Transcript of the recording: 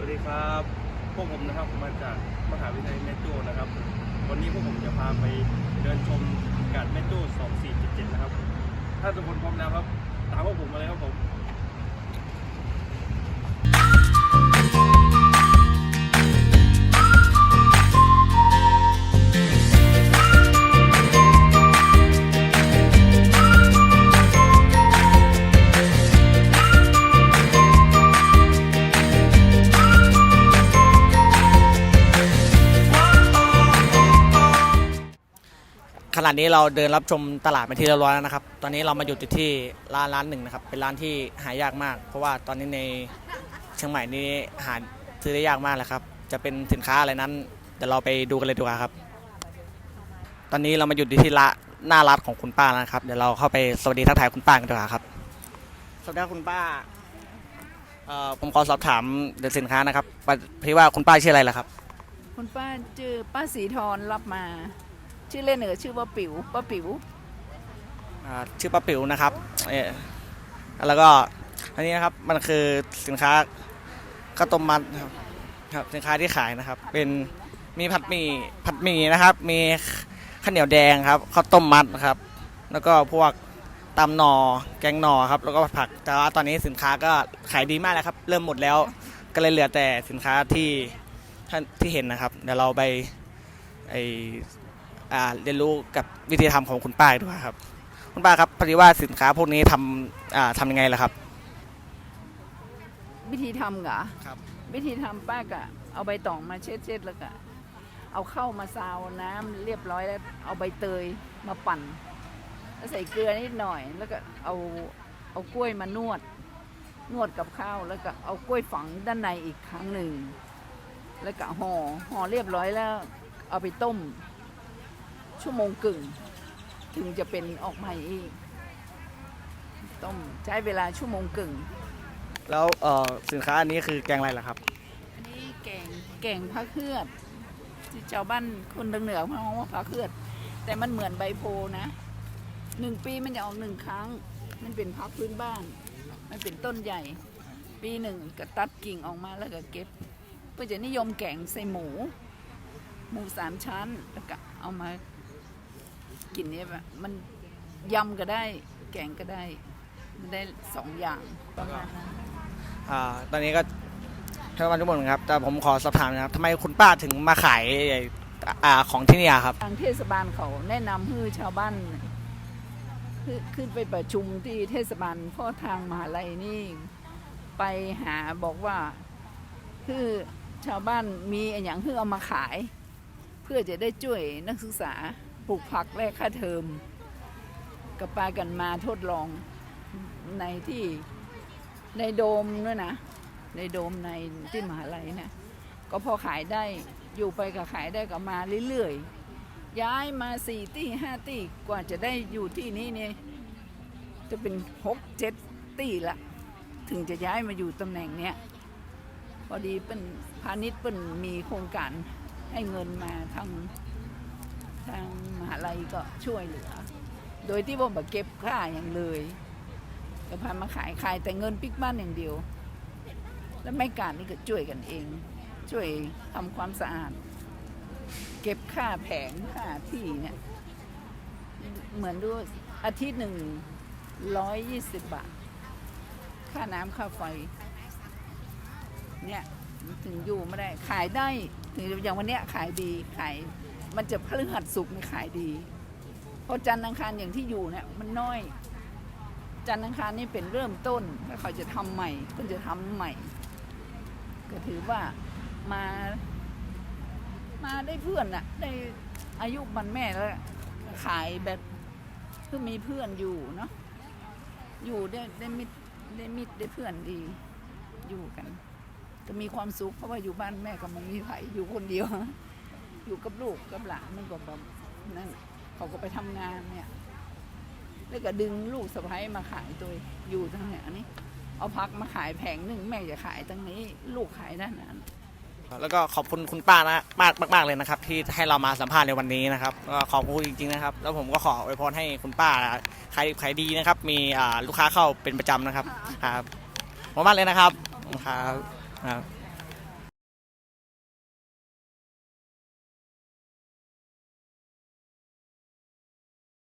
วัสดีครับ พวกผมนะครับมาจากมหาวิทยาลัยแม่โจ้นะครับ วันนี้พวกผมจะพาไปเดินชมกาดแม่โจ้2477 นะครับ ถ้าทุกคนพร้อมแล้วครับ ตามพวกผมมาเลยครับผม ขณะนี้เราเดินรับชมตลาดไปที่เรียบร้อยแล้วนะครับ ตอนนี้เรามาอยู่ที่ร้านร้านหนึ่งนะครับ เป็นร้านที่หายากมาก เพราะว่าตอนนี้ในเชียงใหม่นี้หาซื้อได้ยากมากแล้วครับ จะเป็นสินค้าอะไรนั้นเดี๋ยวเราไปดูกันเลยดีกว่าครับ ตอนนี้เรามาอยู่ที่ร้านหน้าร้านของคุณป้าแล้วนะครับ เดี๋ยวเราเข้าไปสวัสดีทักทายคุณป้ากันดีกว่าครับ สวัสดีครับคุณป้าเอ่อผมขอสอบถามเดี๋ยวสินค้านะครับพี่ว่าคุณป้าชื่ออะไรล่ะครับ คุณป้าชื่อป้าสีทรรับมา ชื่อเล่นเหนือชื่อว่าปิ๋วป้าปิ๋วอ่าชื่อป้าปิ๋วนะครับเอ่อแล้วก็อันนี้นะครับมันคือสินค้าข้าวต้มมัดครับครับสินค้าที่ขายนะครับ เป็นมีผัดหมี่ผัดหมี่นะครับ มีข้าวเหนียวแดงครับข้าวต้มมัดนะครับ แล้วก็พวกตำหนอแกงหนอครับ แล้วก็ผักแต่ว่าตอนนี้สินค้าก็ขายดีมากแล้วครับ เริ่มหมดแล้ว ก็เลยเหลือแต่สินค้าที่ท่านที่เห็นนะครับ เดี๋ยวเราไปไอ เรียนรู้กับวิธีทำของคุณป้าดีกว่าครับ คุณป้าครับพอดีว่าสินค้าพวกนี้ทำอ่าทำยังไงล่ะครับ วิธีทำเหรอครับ วิธีทำป้าก็เอาใบตองมาเช็ดเช็ดๆแล้วก็เอาเข้ามาซาวน้ำเรียบร้อยแล้วเอาใบเตยมาปั่นแล้วใส่เกลือนิดหน่อย แล้วก็เอาเอากล้วยมานวด นวดกับข้าวแล้วก็เอากล้วยฝังด้านในอีกครั้งหนึ่ง แล้วก็ห่อห่อเรียบร้อยแล้ว เอาไปต้ม ชั่วโมงกึ่ง ถึงจะเป็นออกมาอีกต้มใช้เวลาชั่วโมงกึ่ง แล้วเอ่อสินค้าอันนี้คือแกงอะไรล่ะครับ อันนี้แกงแกงพักเคือดที่ชาวบ้านคนทางเหนือเขาเรียกว่าพักเคือดแต่มันเหมือนใบโพนะหนึ่งปีมันจะออกหนึ่งครั้ง มันเป็นพักพื้นบ้าน มันเป็นต้นใหญ่ ปีหนึ่งก็ตัดกิ่งออกมาแล้วก็เก็บ เพื่อจะนิยมแกงใส่หมู หมูสามชั้นแล้วก็เอามา กินเนี่ยแบบมันยำก็ได้ แกงก็ได้ มันได้สองอย่างประมาณนั้นอ่าตอนนี้ก็ท่านผู้ชมทุกคนครับ แต่ผมขอสอบถามนะครับทำไมคุณป้าถึงมาขายไอ้อ่าของที่นี่อะครับ ทางเทศบาลเขาแนะนำให้ชาวบ้านขึ้นขึ้นไปประชุมที่เทศบาลเพ่อทางมหาลัยนี่ ไปหาบอกว่าคือชาวบ้านมีอนอย่างที่เอามาขาย เพื่อจะได้ช่วยนักศึกษา ปลูกผักและค่าเทอมกับปากันมาทดลองในที่ในโดมด้วยนะ ในโดมในที่มหาลัยนะก็พอขายได้อยู่ไปก็ขายได้ก็มาเรื่อยๆ ย้ายมาสี่ตี้ห้าตี้กว่าจะได้อยู่ที่นี้เนี่ยจะเป็นหกเจ็ดตี้ละ ถึงจะย้ายมาอยู่ตำแหน่งเนี้ยพอดีเป็นพาณิชย์เป็นมีโครงการให้เงินมาทาง ทางมหาลัยก็ช่วยเหลือ โดยที่ผมแบบเก็บค่าอย่างเลยก็พามาขายขายแต่เงินปิกบ้านอย่างเดียว แล้วไม่การนี่ก็ช่วยกันเอง ช่วยทำความสะอาด เก็บค่าแผงค่าที่เนี่ย เหมือนด้วยอาทิตย์หนึ่งร้อยยี่สิบบาท ค่าน้ำค่าไฟ เนี่ย ถึงอยู่ไม่ได้ ขายได้ ถึงอย่างวันเนี้ยขายดีขาย มันจะพฤหัสสุกร์นี่ขายดีเพราะจันทร์อังคารอย่างที่อยู่เนี่ยมันน้อย จันทร์อังคารนี่เป็นเริ่มต้นแล้วเขาจะทำใหม่เพิ่นจะทำใหม่ ก็ถือว่ามามาได้เพื่อนอะได้อายุมันแม่แล้วขายแบบคือมีเพื่อนอยู่เนาะอยู่ได้ได้มิตรได้มิตรได้เพื่อนดีอยู่กัน จะมีความสุขเพราะว่าอยู่บ้านแม่ก็มันมีไผอยู่คนเดียว อยู่กับลูกกับหลานมันก็แบบนั่นเขาก็ไปทำงานเนี่ย แล้วก็ดึงลูกสะพ้ายมาขายตัวอยู่ทั้งเนี้ยนี้เอาพักมาขายแผงหนึ่งแม่จะขายตั้งนี้ ลูกขายด้านนั้นแล้วก็ขอบคุณคุณป้านะมากมากๆเลยนะครับ ที่ให้เรามาสัมภาษณ์ในวันนี้นะครับก็ขอบคุณจริงๆนะครับ แล้วผมก็ขออวยพรให้คุณป้าขายขายดีนะครับ มีอ่าลูกค้าเข้าเป็นประจำนะครับครับขอบคุณมากเลยนะครับครับครับ